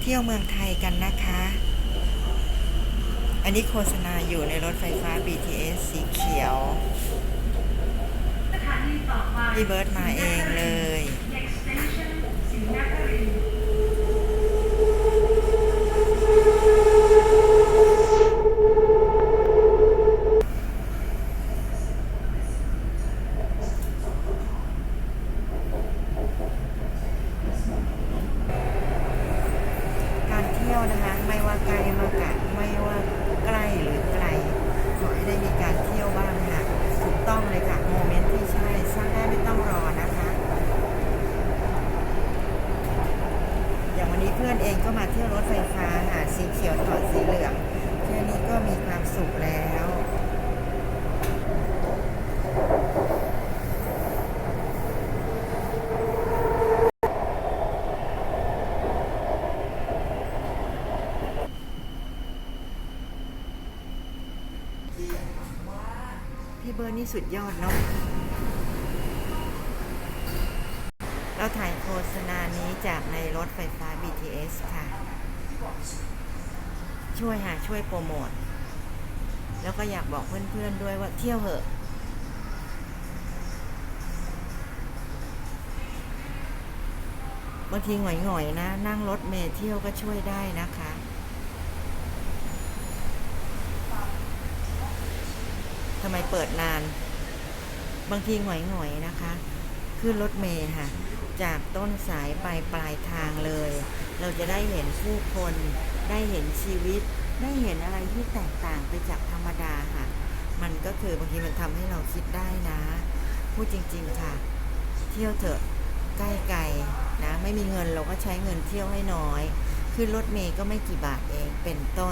เที่ยวเมืองไทยกันนะคะ อันนี้โฆษณาอยู่ในรถไฟฟ้า BTS สีเขียว พี่เบิร์ดมาเองเลย การเที่ยวนะคะ ไม่ว่าไกลมากะไม่ว่าใกล้หรือไกลขอให้ได้มีการเที่ยวบ้างค่ะถูกต้องเลยค่ะโมเมนต์ที่ใช่สร้างได้ไม่ต้องรอนะคะ อย่างวันนี้เพื่อนเองก็มาเที่ยวรถไฟฟ้าหาสีเขียวต่อสีเหลืองแค่นี้ก็มีความสุขแล้ว พี่เบิร์นี่สุดยอดเนาะ เราถ่ายโฆษณานี้จากในรถไฟฟ้า BTS ค่ะ ช่วยหาช่วยโปรโมท แล้วก็อยากบอกเพื่อนๆด้วยว่าเที่ยวเหอะบางทีหงอยๆนะ นั่งรถเมล์เที่ยวก็ช่วยได้นะคะ ทำไมเปิดนาน บางทีหงอยๆนะคะ ขึ้นรถเมล์ค่ะ จากต้นสายไปปลายทางเลย เราจะได้เห็นผู้คน ได้เห็นชีวิต ได้เห็นอะไรที่แตกต่างไปจากธรรมดาค่ะ มันก็คือบางทีมันทำให้เราคิดได้นะ พูดจริง ๆค่ะ เที่ยวเถอะใกล้ไกลนะ ไม่มีเงินเราก็ใช้เงินเที่ยวให้น้อย ขึ้นรถเมล์ก็ไม่กี่บาทเองเป็นต้น